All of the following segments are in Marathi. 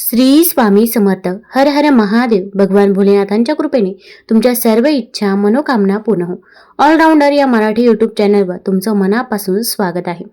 श्री स्वामी समर्थ. हर हर महादेव. भगवान भोलेनाथांच्या कृपेने तुमच्या सर्व इच्छा मनोकामना पूर्ण हो. ऑलराऊंडर या मराठी यूट्यूब चॅनलवर तुमचं मनापासून स्वागत आहे.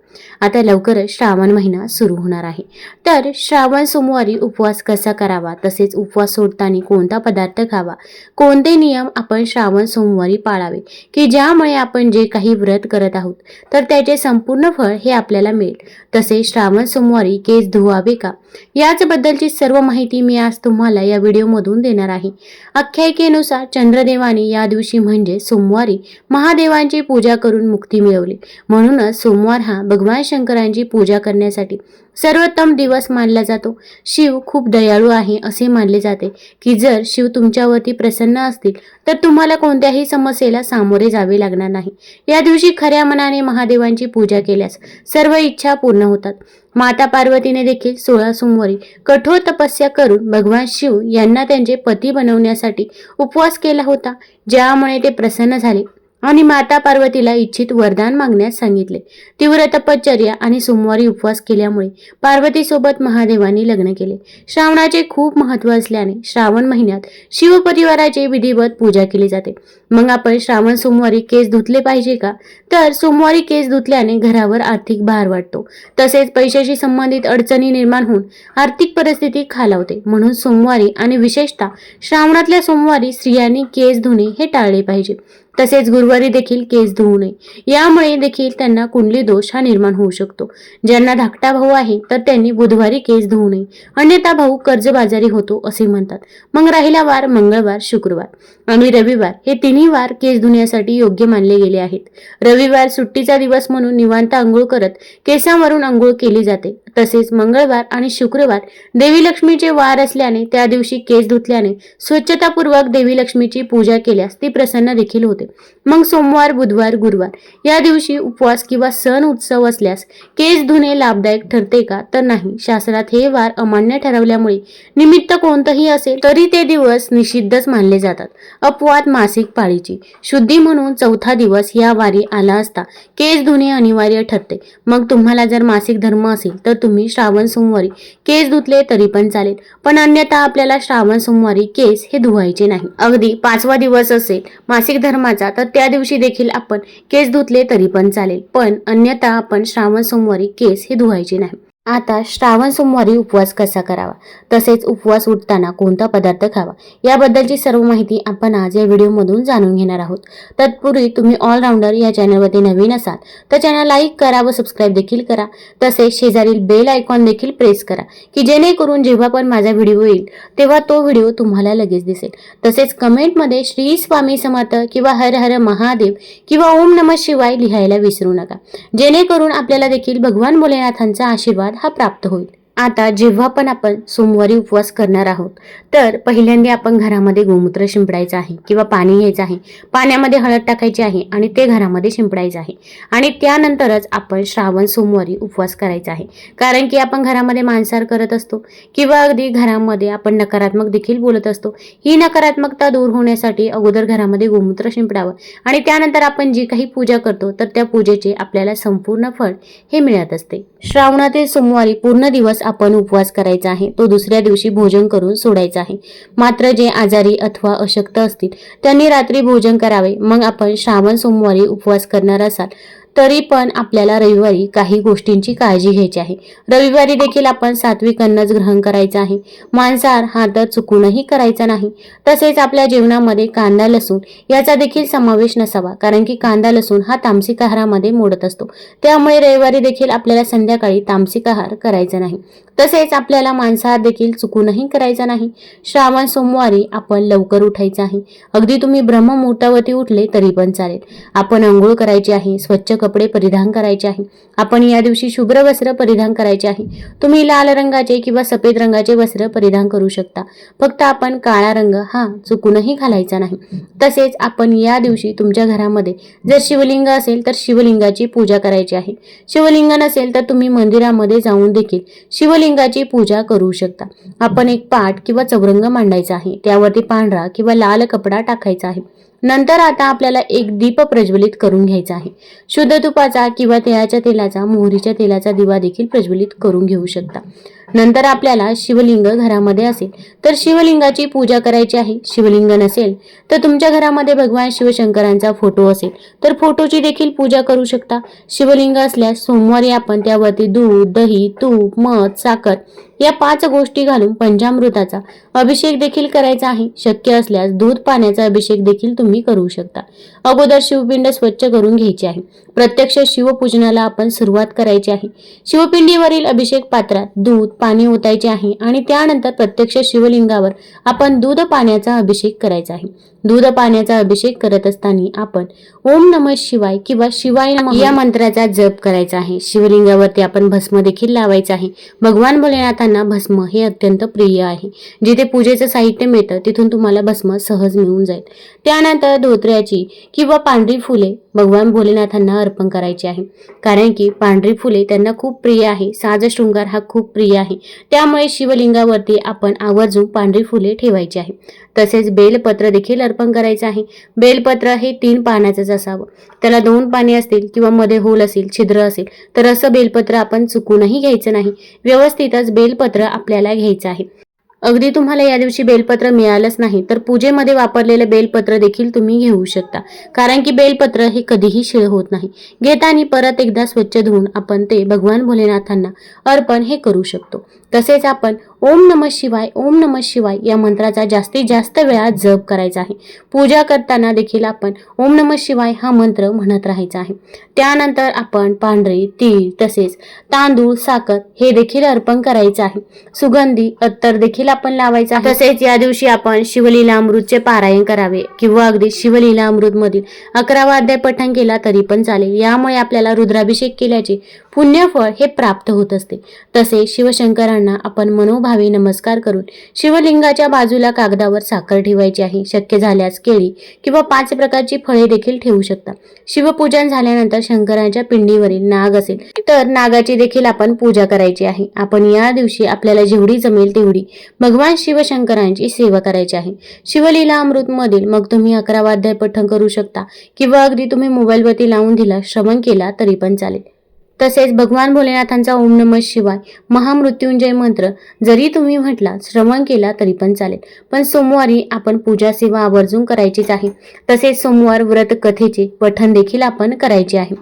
आता लवकरच श्रावण महिना सुरू होणार आहे. तर श्रावण सोमवारी उपवास कसा करावा तसेच उपवास सोडताना कोणता पदार्थ खावा कोणते नियम आपण श्रावण सोमवारी पाळावे की ज्यामुळे आपण जे काही व्रत करत आहोत तर त्याचे संपूर्ण फळ हे आपल्याला मिळेल. तसेच श्रावण सोमवारी केस धुवावे का? याचबद्दलची सर्व माहिती मी आज तुम्हाला या व्हिडिओमधून देणार आहे. आख्यायिकेनुसार चंद्रदेवाने या दिवशी म्हणजे सोमवारी महादेवांची पूजा करून मुक्ती मिळवली. म्हणूनच सोमवार हा भगवान शंकरांची पूजा करण्यासाठी सर्वोत्तम दिवस मानला जातो. शिव खूप दयाळू आहे असे मानले जाते. की जर शिव तुमच्यावरती प्रसन्न असतील तर तुम्हाला कोणत्याही समस्येला सामोरे जावे लागणार नाही. या दिवशी खऱ्या मनाने महादेवांची पूजा केल्यास सर्व इच्छा पूर्ण होतात. माता पार्वतीने देखील सोळा सोमवारी कठोर तपस्या करून भगवान शिव यांना त्यांचे पती बनवण्यासाठी उपवास केला होता ज्यामुळे ते प्रसन्न झाले. आणि माता पार्वतीला इच्छित वरदान मागण्यास सांगितले. तीव्र तपश्चर्या आणि सोमवारी उपवास केल्यामुळे पार्वतीसोबत महादेवांनी लग्न केले. श्रावणाचे खूप महत्त्व असल्याने श्रावण महिन्यात शिवपरिवाराचे विधिवत पूजा केली जाते. मग आपण श्रावण सोमवारी केस धुतले पाहिजे का? तर सोमवारी केस धुतल्याने घरावर आर्थिक भार वाटतो तसेच पैशाशी संबंधित अडचणी निर्माण होऊन आर्थिक परिस्थिती खालावते. म्हणून सोमवारी आणि विशेषतः श्रावणातल्या सोमवारी स्त्रियांनी केस धुणे हे टाळले पाहिजे. तसेच गुरुवारी देखील केस धुवू नये. यामुळे देखील त्यांना कुंडली दोष हा निर्माण होऊ शकतो. ज्यांना धाकटा भाऊ आहे तर त्यांनी बुधवारी केस धुवू नये. अन्यथा भाऊ कर्जबाजारी होतो असे म्हणतात. मग राहिला वार मंगळवार शुक्रवार. आणि रविवार हे तिन्ही वार केस धुण्यासाठी योग्य मानले गेले आहेत. रविवार सुट्टीचा दिवस म्हणून निवांत आंघोळ करत केसांवरून आंघोळ केली जाते. तसेच मंगळवार आणि शुक्रवार देवी लक्ष्मीचे वार असल्याने त्या दिवशी केस धुतल्याने स्वच्छतापूर्वक देवी लक्ष्मीची पूजा केल्यास ती प्रसन्न देखील होते. मग सोमवार बुधवार गुरुवार या दिवशी उपवास किंवा सण उत्सव असल्यास केस धुणे लाभदायक ठरते का? तर नाही. शास्त्रात हे वार अमान्य ठरवल्यामुळे निमित्त कोणतंही असेल तरी ते दिवस निषिद्धच मानले जातात. अपवाद मासिक पाळीची. शुद्धी म्हणून चौथा दिवस या वारी आला असता केस धुणे अनिवार्य ठरते. मग तुम्हाला जर मासिक धर्म असेल तर तुम्ही श्रावण सोमवारी केस धुतले तरी पण चालेल. पण अन्यथा आपल्याला श्रावण सोमवारी केस हे धुवायचे नाही. अगदी पाचवा दिवस असेल मासिक धर्माचा तर त्या दिवशी देखील आपण केस धुतले तरी पण चालेल. पण अन्यथा आपण श्रावण सोमवारी केस हे धुवायचे नाही. आता श्रावण सोमवारी उपवास कसा करावा? तसेच उपवास उठताना कोणता पदार्थ खावा? याबद्दलची सर्व माहिती आपण आज या व्हिडिओमधून जाणून घेणार आहोत. तत्पूर्वी तुम्ही ऑलराऊंडर या चॅनलवरती नवीन असाल तर चॅनल लाईक करा व सबस्क्राईब देखील करा. तसेच शेजारील बेल आयकॉन देखील प्रेस करा की जेणेकरून जेव्हा पण माझा व्हिडिओ येईल तेव्हा तो व्हिडिओ तुम्हाला लगेच दिसेल. तसेच कमेंटमध्ये श्री स्वामी समर्थ किंवा हर हर महादेव किंवा ओम नम शिवाय लिहायला विसरू नका. जेणेकरून आपल्याला देखील भगवान भोलेनाथांचा आशीर्वाद हा प्राप्त होईल. आता जेव्हा पण आपण सोमवारी उपवास करणार आहोत तर पहिल्यांदा आपण घरामध्ये गोमूत्र शिंपडायचं आहे किंवा पाणी घ्यायचं आहे. पाण्यामध्ये हळद टाकायची आहे आणि ते घरामध्ये शिंपडायचं आहे. आणि त्यानंतरच आपण श्रावण सोमवारी उपवास करायचा आहे. कारण की आपण घरामध्ये मांसाहार करत असतो किंवा अगदी घरामध्ये आपण नकारात्मक देखील बोलत असतो. ही नकारात्मकता दूर होण्यासाठी अगोदर घरामध्ये गोमूत्र शिंपडावं आणि त्यानंतर आपण जी काही पूजा करतो तर त्या पूजेचे आपल्याला संपूर्ण फळ हे मिळत असते. श्रावणातील सोमवारी पूर्ण दिवस आपण उपवास करायचा आहे तो दुसऱ्या दिवशी भोजन करून सोडायचा आहे. मात्र जे आजारी अथवा अशक्त असतील त्यांनी रात्री भोजन करावे. मग आपण श्रावण सोमवारी उपवास करणार असाल. तरी पण आपल्याला रविवारी काही गोष्टींची काळजी घ्यायची आहे. रविवारी देखील आपण सात्विक अन्नच ग्रहण करायचं आहे. मांसाहार हा तर चुकूनही करायचा नाही. तसेच आपल्या जेवणामध्ये कांदा लसूण याचा देखील समावेश नसावा कारण की कांदा लसूण हा तामसिक आहारामध्ये मोडत असतो. त्यामुळे रविवारी देखील आपल्याला संध्याकाळी तामसिक आहार करायचा नाही. तसेच आपल्याला मांसाहार देखील चुकूनही करायचा नाही. श्रावण सोमवारी आपण लवकर उठायचं आहे. अगदी तुम्ही ब्रह्ममुहूर्तावरती उठले तरी पण चालेल. आपण अंघोळ करायची आहे स्वच्छ कपडे परिधान करायचे आहे. आपण या दिवशी शुभ्र वस्त्र परिधान करायचे आहे. तुम्ही लाल रंगाचे किंवा सफेद रंगाचे वस्त्र परिधान करू शकता. फक्त आपण काळा रंग हा चुकूनही घालायचा नाही. तसेच आपण या दिवशी तुमच्या घरामध्ये जर शिवलिंग असेल तर शिवलिंगाची पूजा करायची आहे. शिवलिंग नसेल तर तुम्ही मंदिरामध्ये जाऊन देखील शिवलिंग शिवलिंगाची पूजा करू शकता. आपण एक पाट किंवा चौरंग मांडायचा आहे. त्यावरती पांढरा किंवा लाल कपडा टाकायचा आहे. नंतर आता आपल्याला एक दीप प्रज्वलित करून घ्यायचा आहे. शुद्ध तुपाचा किंवा तिळाच्या तेलाचा मोहरीच्या तेलाचा दिवा देखील प्रज्वलित करून घेऊ शकता. नंतर आपल्याला शिवलिंग घरामध्ये असेल. तर शिवलिंगाची पूजा करायची आहे. शिवलिंग नसेल तर तुमच्या घरामध्ये भगवान शिवशंकरांचा फोटो असेल. तर फोटोची देखील पूजा करू शकता. शिवलिंग असल्यास सोमवारी आपण त्यावरती दूध दही तूप मध साखर या पाच गोष्टी घालून पंचामृताचा अभिषेक देखील करायचा आहे. शक्य असल्यास दूध पाण्याचा अभिषेक देखील तुम्ही करू शकता. अगोदर शिवपिंड स्वच्छ करून घ्यायची आहे. प्रत्यक्ष शिवपूजनाला आपण सुरुवात करायची आहे. शिवपिंडीवरील अभिषेक पात्रात दूध पाणी ओतायचे आहे आणि त्यानंतर प्रत्यक्ष शिवलिंगावर आपण दूध पाण्याचा अभिषेक करायचा आहे. दूध पाण्याचा अभिषेक करत असताना आपण ओम नम शिवाय किंवा शिवाय या मंत्राचा जप करायचा आहे. शिवलिंगावरती आपण भस्म देखील लावायचं आहे. भगवान भोलेनाथांना भस्म हे अत्यंत प्रिय आहे. जिथे पूजेचं साहित्य मिळतं तिथून तुम्हाला भस्म सहज मिळून जाईल. त्यानंतर धोत्र्याची किंवा पांढरी फुले भगवान भोलेनाथांना अर्पण करायची आहे. कारण की पांढरी फुले त्यांना खूप प्रिय आहे. साज शृंगार हा खूप प्रिय आहे. त्यामुळे शिवलिंगावरती आपण आवर्जून पांढरी फुले ठेवायची आहे. तसेच बेलपत्र देखील अर्पण करायचं आहे. बेलपत्र हे तीन पानाचंच असावं. त्याला दोन पाने असतील किंवा मध्ये होल असेल छिद्र असेल तर असं बेलपत्र आपण चुकूनही घ्यायचं नाही. व्यवस्थितच बेलपत्र आपल्याला घ्यायचं आहे. अगदी तुम्हाला या दिवशी बेलपत्र मिळालंच नाही तर पूजेमध्ये वापरलेलं बेलपत्र देखील तुम्ही घेऊ शकता. कारण की बेलपत्र हे कधीही शिळ होत नाही. घेताना परत एकदा स्वच्छ धुवून आपण ते भगवान भोलेनाथांना अर्पण हे करू शकतो. तसेच आपण ओम नम शिवाय ओम नम शिवाय या मंत्राचा जास्तीत जास्त वेळा जप करायचा आहे. पूजा करताना देखील आपण ओम नम शिवाय हा मंत्र म्हणत राहायचा आहे. त्यानंतर आपण पांढरे तीळ तसेच तांदूळ साखर हे देखील अर्पण करायचं आहे. सुगंधी अत्तर देखील आपण लावायचं तसेच या दिवशी आपण शिवलीला अमृतचे पारायण करावे किंवा अगदी शिवलीला अमृत मधील अकरावा अध्याय पठण केला तरी पण चालेल. यामुळे आपल्याला रुद्राभिषेक केल्याचे पुण्यफळ हे प्राप्त होत असते. तसे शिवशंकरांना आपण मनोभावे नमस्कार करून शिवलिंगाच्या बाजूला कागदावर साखर ठेवायची आहे. शक्य झाल्यास केळी किंवा पाच प्रकारची फळे देखील ठेवू शकता. शिवपूजन झाल्यानंतर शंकरांच्या पिंडीवरील नाग असेल तर नागाची देखील आपण पूजा करायची आहे. आपण या दिवशी आपल्याला जेवढी जमेल तेवढी भगवान शिवशंकरांची सेवा करायची आहे. शिवलीला अमृत मधील मग तुम्ही अकरा वाध्याय पठण करू शकता किंवा अगदी तुम्ही मोबाईलवरती लावून दिला श्रवण केला तरी पण चालेल. तसेच भगवान भोलेनाथांचा ओम नमः शिवाय महामृत्युंजय मंत्र जरी तुम्ही म्हटला श्रवण केला तरी पण चालेल. पण सोमवारी आपण पूजा सेवा आवर्जून करायचीच आहे. तसेच सोमवार व्रत कथेचे पठण देखील आपण करायचे आहे.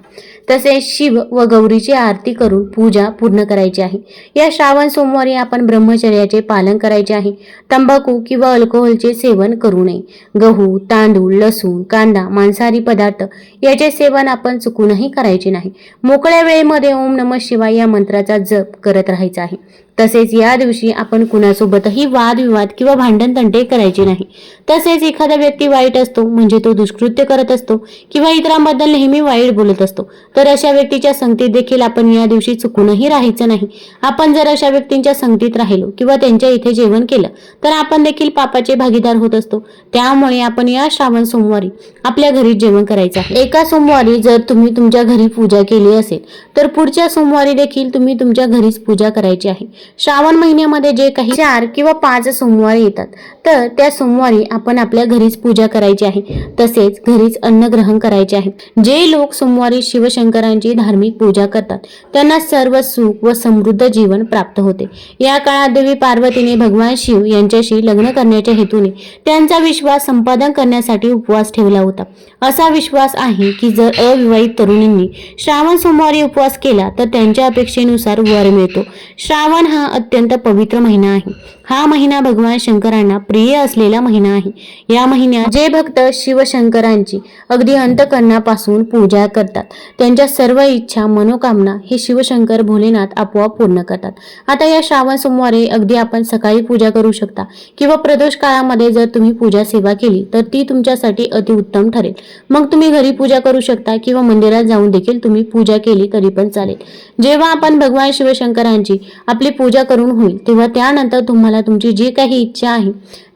तसेच शिव व गौरीची आरती करून पूजा पूर्ण करायची आहे. या श्रावण सोमवारी आपण ब्रह्मचर्याचे पालन करायचे आहे. तंबाखू किंवा अल्कोहोलचे सेवन करू नये. गहू तांदूळ लसूण कांदा मांसाहारी पदार्थ याचे सेवन आपण चुकूनही करायचे नाही. मोकळ्या वेळेमध्ये ओम नम शिवाय या मंत्राचा जप करत राहायचा आहे. तसेच या दिवशी आपण कुणासोबतही वादविवाद किंवा भांडण तंटे करायचे नाही. तसेच एखादा व्यक्ती वाईट असतो म्हणजे तो दुष्कृत्य करत असतो किंवा इतरांबद्दल नेहमी वाईट बोलत असतो तर अशा व्यक्तीच्या संगतीत देखील आपण या दिवशी चुकूनही राहायचं नाही. आपण जर अशा व्यक्तींच्या संगतीत राहिलो किंवा त्यांच्या इथे जेवण केलं तर आपण देखील पापाचे भागीदार होत असतो. त्यामुळे आपण या श्रावण सोमवारी आपल्या घरी जेवण करायचं आहे. एका सोमवारी जर तुम्ही तुमच्या घरी पूजा केली असेल तर पुढच्या सोमवारी देखील तुम्ही तुमच्या घरीच पूजा करायची आहे. श्रावण महिन्यामध्ये जे काही चार किंवा पाच सोमवारी येतात तर त्या सोमवारी आपण आपल्या घरीच पूजा करायची आहे. तसेच घरीच अन्न ग्रहण करायचे आहे. जे लोक सोमवारी शिवशंकरांची धार्मिक पूजा करतात त्यांना सर्व सुख व समृद्ध जीवन प्राप्त होते. या काळात देवी पार्वतीने भगवान शिव यांच्याशी लग्न करण्याच्या हेतूने त्यांचा विश्वास संपादन करण्यासाठी उपवास ठेवला होता. असा विश्वास आहे की जर अविवाहित तरुणींनी श्रावण सोमवारी उपवास केला तर त्यांच्या अपेक्षेनुसार वर मिळतो. श्रावण हा अत्यंत पवित्र महिना आहे. हा महिना भगवान शंकरांना प्रिय असलेला महिना आहे. या महिन्यात जे भक्त शिवशंकरांची अगदी अंतकरणापासून पूजा करतात त्यांच्या सर्व इच्छा मनोकामना हे शिवशंकर भोलेनाथ आपोआप पूर्ण करतात. आता या श्रावण सोमवारी अगदी आपण सकाळी पूजा करू शकता किंवा प्रदोष काळामध्ये जर तुम्ही पूजा सेवा केली तर ती तुमच्यासाठी अतिउत्तम ठरेल. मग तुम्ही घरी पूजा करू शकता किंवा मंदिरात जाऊन देखील तुम्ही पूजा केली तरी पण चालेल. जेव्हा आपण भगवान शिवशंकरांची आपली पूजा करून होईल तेव्हा त्यानंतर तुम्हाला तुम्हाला तुमची जी काही इच्छा आहे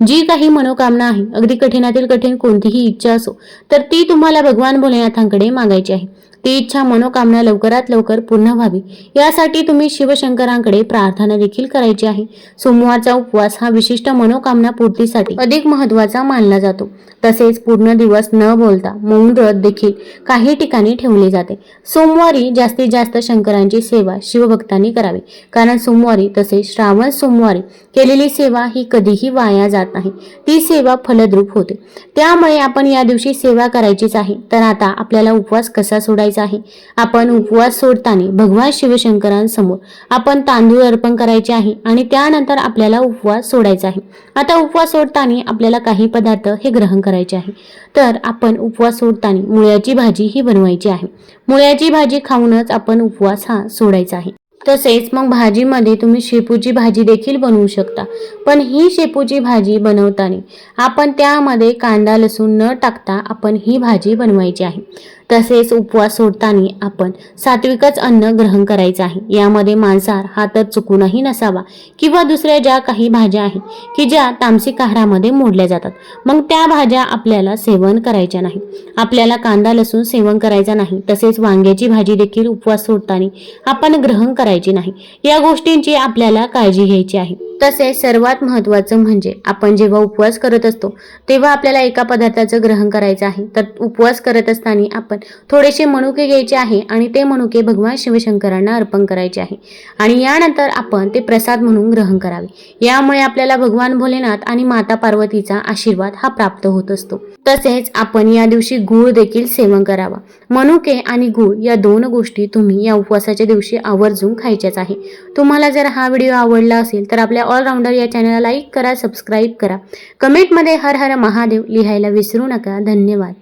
जी काही मनोकामना आहे अगदी कठीणातील कठीण कोणतीही इच्छा असो तर ती तुम्हाला भगवान भोलेनाथांकडे मागायची आहे. ती इच्छा मनोकामना लवकरात लवकर पूर्ण व्हावी. यासाठी तुम्ही शिवशंकरांकडे प्रार्थना देखील करायची आहे. सोमवारचा उपवास हा विशिष्ट मनोकामना पूर्तीसाठी अधिक महत्त्वाचा मानला जातो. तसेच पूर्ण दिवस न बोलता मौन व्रत देखील काही ठिकाणी ठेवले जाते. सोमवारी जास्तीत जास्त शंकरांची सेवा शिवभक्तांनी करावी. कारण सोमवारी तसेच श्रावण सोमवारी केलेली सेवा ही कधीही वाया जात नाही. ती सेवा फलद्रूप होते. त्यामुळे आपण या दिवशी सेवा करायचीच आहे. तर आता आपल्याला उपवास कसा सोडायचा आहे? आपण उपवास सोडताना भगवान शिवशंकरांसमोर आपण तांदूळ अर्पण करायचे आहे आणि त्यानंतर आपल्याला उपवास सोडायचा आहे. आता उपवास सोडताना आपल्याला काही पदार्थ हे ग्रहण करायचे आहे. तर आपण उपवास सोडताना मुळ्याची भाजी ही बनवायची आहे. मुळ्याची भाजी खाऊनच आपण उपवास हा सोडायचा आहे. तसेच मग भाजीमध्ये तुम्ही शेपूची भाजी देखील बनवू शकता. पण ही शेपूची भाजी बनवताना आपण त्यामध्ये कांदा लसूण न टाकता आपण ही भाजी बनवायची आहे. तसेच उपवास सोडताना आपण सात्विकच अन्न ग्रहण करायचं आहे. यामध्ये मांसाहार हा तर चुकूनही नसावा किंवा दुसऱ्या ज्या काही भाज्या आहेत की ज्या तामसिक आहारामध्ये मोडल्या जातात. मग त्या भाज्या आपल्याला सेवन करायच्या नाही आपल्याला कांदा लसूण सेवन करायचा नाही. तसेच वांग्याची भाजी देखील उपवास सोडताना आपण ग्रहण करायची नाही. या गोष्टींची आपल्याला काळजी घ्यायची आहे. तसेच सर्वात महत्त्वाचं म्हणजे आपण जेव्हा उपवास करत असतो तेव्हा आपल्याला एका पदार्थाचं ग्रहण करायचं आहे. तर उपवास करत असताना आपण थोडेसे मनुके घ्यायचे आहे आणि ते मनुके भगवान शिवशंकरांना अर्पण करायचे आहे. आणि यानंतर आपण ते प्रसाद म्हणून ग्रहण करावे. यामुळे आपल्याला भगवान भोलेनाथ आणि माता पार्वतीचा आशीर्वाद हा प्राप्त होत असतो. तसेच आपण या दिवशी गूळ देखील सेवन करावा. मनुके आणि गूळ या दोन गोष्टी तुम्ही या उपवासाच्या दिवशी आवर्जून खायच्याच आहे. तुम्हाला जर हा व्हिडिओ आवडला असेल तर आपल्या ऑलराऊंडर या चॅनलला लाईक करा सबस्क्राईब करा. कमेंटमध्ये हर हर महादेव लिहायला विसरू नका. धन्यवाद.